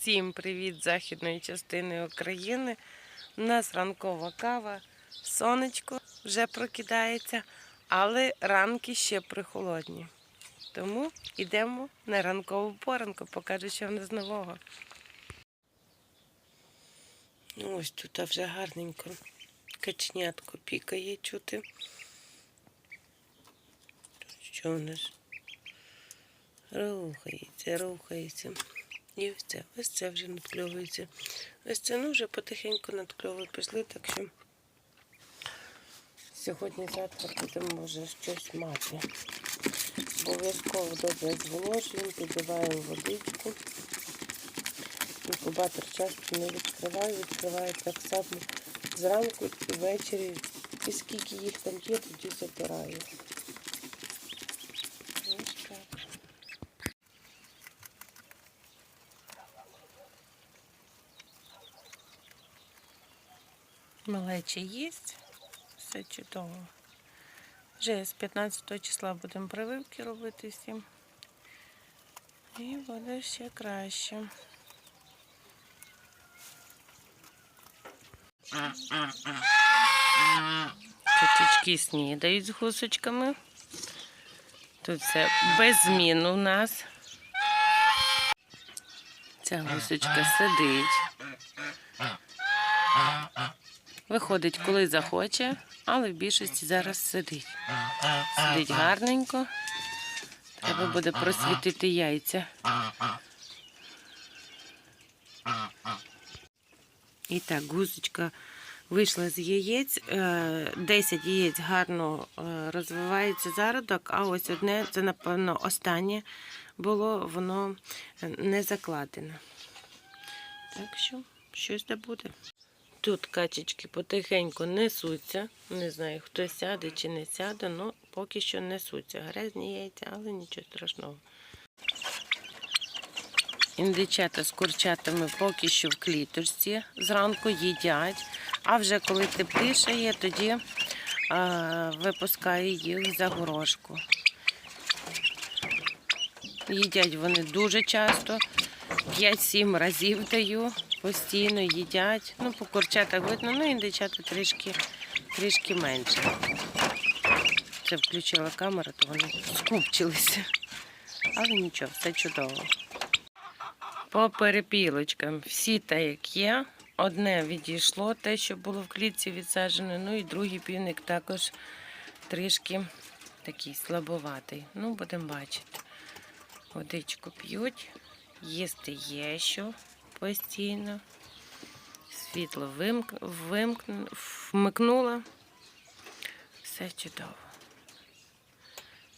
Всім привіт з західної частини України. У нас ранкова кава, сонечко вже прокидається, але ранки ще прихолодні. Тому йдемо на ранкову поранку, покажу, що в нас нового. Ну, Ось тут вже гарненько. Качнятко пікає чути. Що у нас? Рухається, рухається. І ось це, ось це вже надкльовується. Ось це ну вже потихеньку надкльовує пішли, так що сьогодні-завтра будемо вже щось мати. Обов'язково добре зволожуємо, підливаємо водичку. Інкубатор часто не відкриваю, відкриваю так само зранку і ввечері. І скільки їх там є, тоді забираю. Ось так. Малече їсть, все чудово. Вже з 15 числа будемо прививки робити всім. І буде ще краще. Котички снідають з гусочками. Тут все без змін у нас. Ця гусочка сидить. Виходить, коли захоче, але в більшості зараз сидить. Сидить гарненько. Треба буде просвітити яйця. І так, гусочка вийшла з яєць. Е, 10 яєць гарно е, розвивається зародок, а ось одне, це, напевно, останнє було, воно не закладене. Так що, щось де буде. Тут качечки потихеньку несуться. Не знаю, хто сяде чи не сяде, але поки що несуться. Грязні яйця, але нічого страшного. Індичата з курчатами поки що в кліточці зранку їдять, а вже коли тепліше є, тоді а, випускаю їх за горошку. Їдять вони дуже часто, 5-7 разів даю, постійно їдять. Ну, по курчатах видно, ну індичата трішки, трішки менше. Це включила камеру, то вони скупчилися. Але нічого, все чудово. По перепілочкам всі так як є. Одне відійшло, те, що було в клітці відсаджено, ну і другий півник також трішки такий слабоватий. Ну, будемо бачити. Водичку п'ють, їсти є що постійно. Світло вимк... вимк... вмикнуло. Все чудово.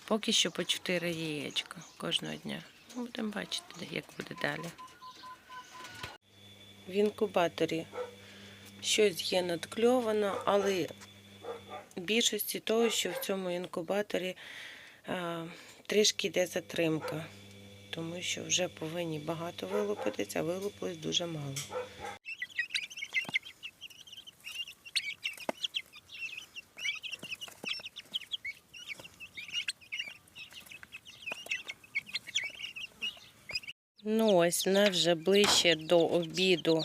Поки що по 4 яєчка кожного дня. Ну, Будемо бачити, як буде далі. В інкубаторі щось є надкльовано, але більшості того, що в цьому інкубаторі а, трішки йде затримка, тому що вже повинні багато вилупитися, а вилупилось дуже мало. Ну ось, в нас вже ближче до обіду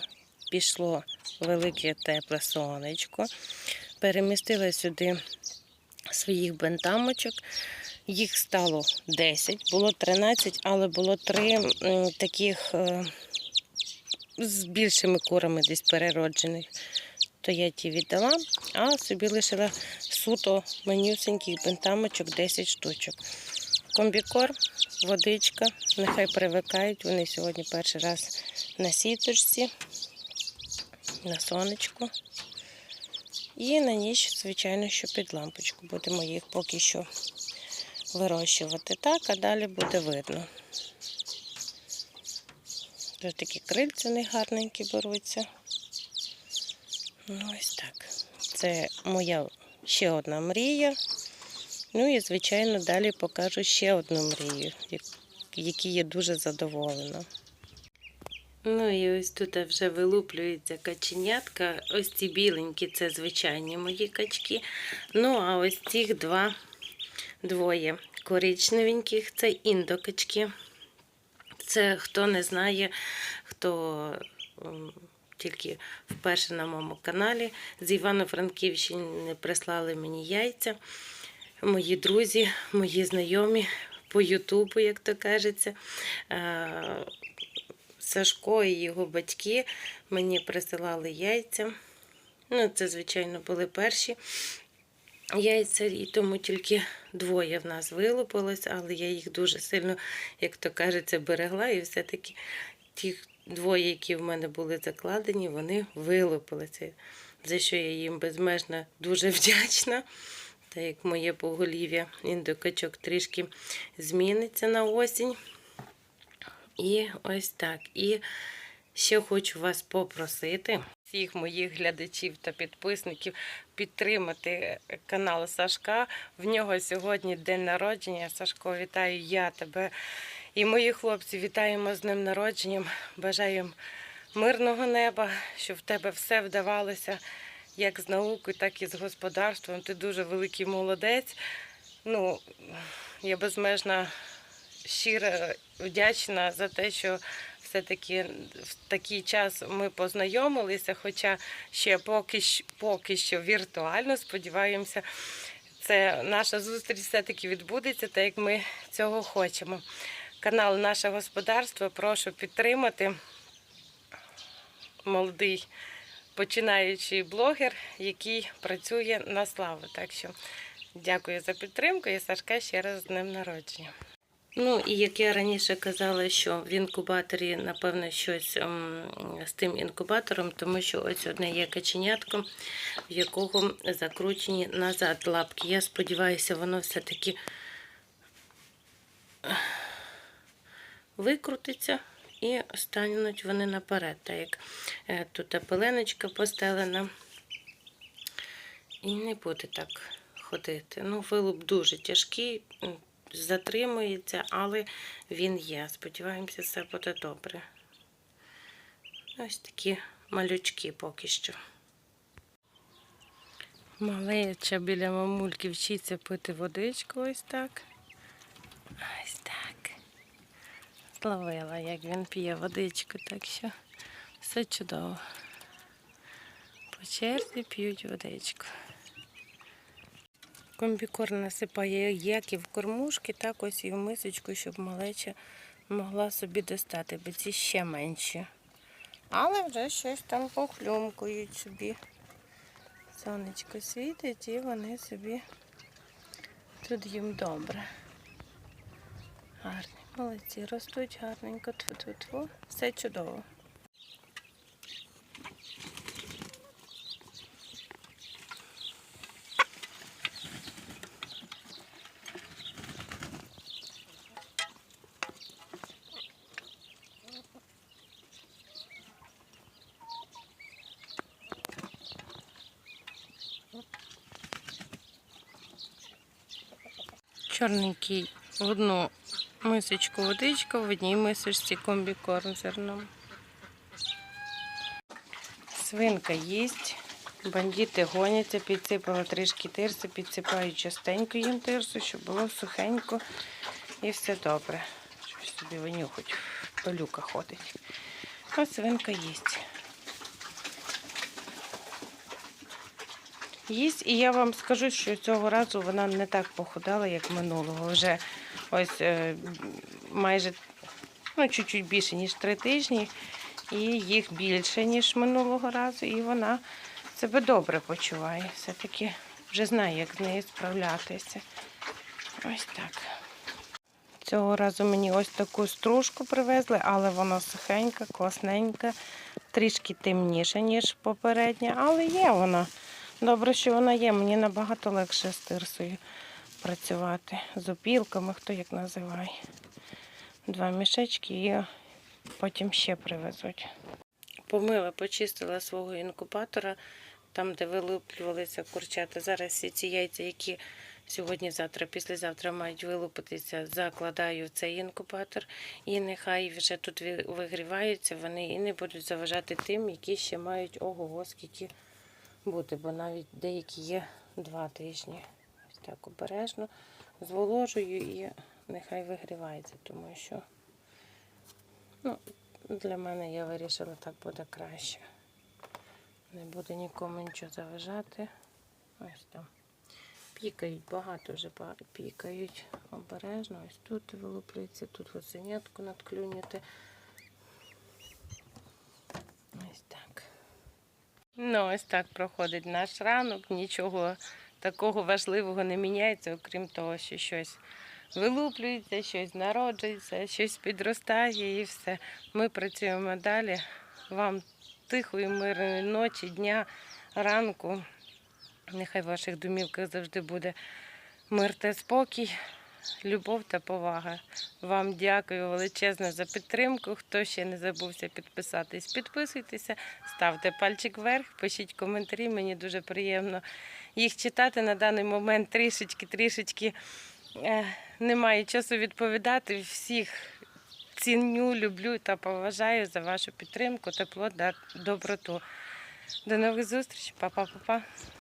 пішло велике тепле сонечко. Перемістила сюди своїх бентамочок. Їх стало 10, було 13, але було 3 таких е, з більшими курами десь перероджених. То я ті віддала, а собі лишила суто манюсеньких бентамочок 10 штучок. Комбікор, водичка, нехай привикають. Вони сьогодні перший раз на сіточці, на сонечку. І на ніч, звичайно, що під лампочку. Будемо їх поки що вирощувати так, а далі буде видно. Вже такі крильця не гарненькі беруться. Ну, ось так. Це моя ще одна мрія. Ну і, звичайно, далі покажу ще одну мрію, якій я дуже задоволена. Ну і ось тут вже вилуплюється каченятка. Ось ці біленькі це звичайні мої качки. Ну, а ось цих два, двоє коричневеньких це індокачки. Це хто не знає, хто тільки вперше на моєму каналі. З Івано-Франківщини прислали мені яйця. Мої друзі, мої знайомі по Ютубу, як то кажеться. Е, Сашко і його батьки мені присилали яйця. Ну, це, звичайно, були перші яйця, і тому тільки двоє в нас вилупилось, але я їх дуже сильно, як то кажеться, берегла, і все-таки ті двоє, які в мене були закладені, вони вилупилися. За що я їм безмежно дуже вдячна. Так як моє поголів'я індокачок трішки зміниться на осінь. І ось так. І ще хочу вас попросити, всіх моїх глядачів та підписників, підтримати канал Сашка. В нього сьогодні день народження. Сашко, вітаю я тебе і мої хлопці. Вітаємо з ним народженням. Бажаємо мирного неба, щоб в тебе все вдавалося як з наукою, так і з господарством. Ти дуже великий молодець. Ну, я безмежно щиро вдячна за те, що все-таки в такий час ми познайомилися, хоча ще поки, щ- поки що віртуально сподіваємося, це наша зустріч все-таки відбудеться, так як ми цього хочемо. Канал Наше господарство прошу підтримати. Молодий починаючий блогер, який працює на славу. Так що дякую за підтримку і Сашка ще раз з днем народження. Ну і як я раніше казала, що в інкубаторі, напевно, щось ем, з тим інкубатором, тому що ось одне є каченятко, в якого закручені назад лапки. Я сподіваюся, воно все-таки викрутиться і стануть вони наперед. Так як е, тут пеленочка постелена. І не буде так ходити. Ну, вилуп дуже тяжкий, затримується, але він є. Сподіваємося, все буде добре. Ось такі малючки поки що. Малеча біля мамульки вчиться пити водичку ось так. Ось так. Зловила, як він п'є водичку, так що все чудово. По черзі п'ють водичку. Комбікорм насипає як і в кормушки, так ось і в мисочку, щоб малеча могла собі достати, бо ці ще менші. Але вже щось там похлюмкують собі. Сонечко світить і вони собі тут їм добре. Гарні, молодці, ростуть гарненько, тьфу-тьфу-тьфу. Все чудово. Чорненький в одну мисочку водичка, в одній мисочці комбікорм зерном. Свинка їсть, бандити гоняться, підсипала трішки тирси, підсипають частенько їм тирсу, щоб було сухенько і все добре. Щось собі винюхать, пилюка ходить. А свинка їсть. Їсть, і я вам скажу, що цього разу вона не так похудала, як минулого. Вже ось е, майже ну, чуть-чуть більше, ніж три тижні, і їх більше, ніж минулого разу, і вона себе добре почуває. Все-таки вже знає, як з нею справлятися. Ось так. Цього разу мені ось таку стружку привезли, але вона сухенька, класненька, трішки темніша, ніж попередня, але є вона. Добре, що вона є, мені набагато легше з тирсою працювати. З опілками, хто як називає. Два мішечки і потім ще привезуть. Помила, почистила свого інкубатора, там, де вилуплювалися курчата. Зараз всі ці яйця, які сьогодні, завтра, післязавтра мають вилупитися, закладаю в цей інкубатор. І нехай вже тут вигріваються, вони і не будуть заважати тим, які ще мають ого-го, скільки бути, бо навіть деякі є два тижні. Ось так обережно зволожую і нехай вигрівається, тому що Ну, для мене я вирішила, так буде краще. Не буде нікому нічого заважати. Ось там. Пікають, багато вже пікають. Обережно. Ось тут вилуплюється, тут оценятку надклюняти. Ось так. Ну, ось так проходить наш ранок. Нічого такого важливого не міняється, окрім того, що щось вилуплюється, щось народжується, щось підростає і все. Ми працюємо далі. Вам тихої, мирної ночі, дня, ранку. Нехай в ваших домівках завжди буде мир та спокій, любов та повага. Вам дякую величезно за підтримку. Хто ще не забувся підписатись, підписуйтеся, ставте пальчик вверх, пишіть коментарі. Мені дуже приємно їх читати на даний момент трішечки, трішечки е, немає часу відповідати. Всіх ціню, люблю та поважаю за вашу підтримку, тепло та доброту. До нових зустрічей, Па-па-па-па.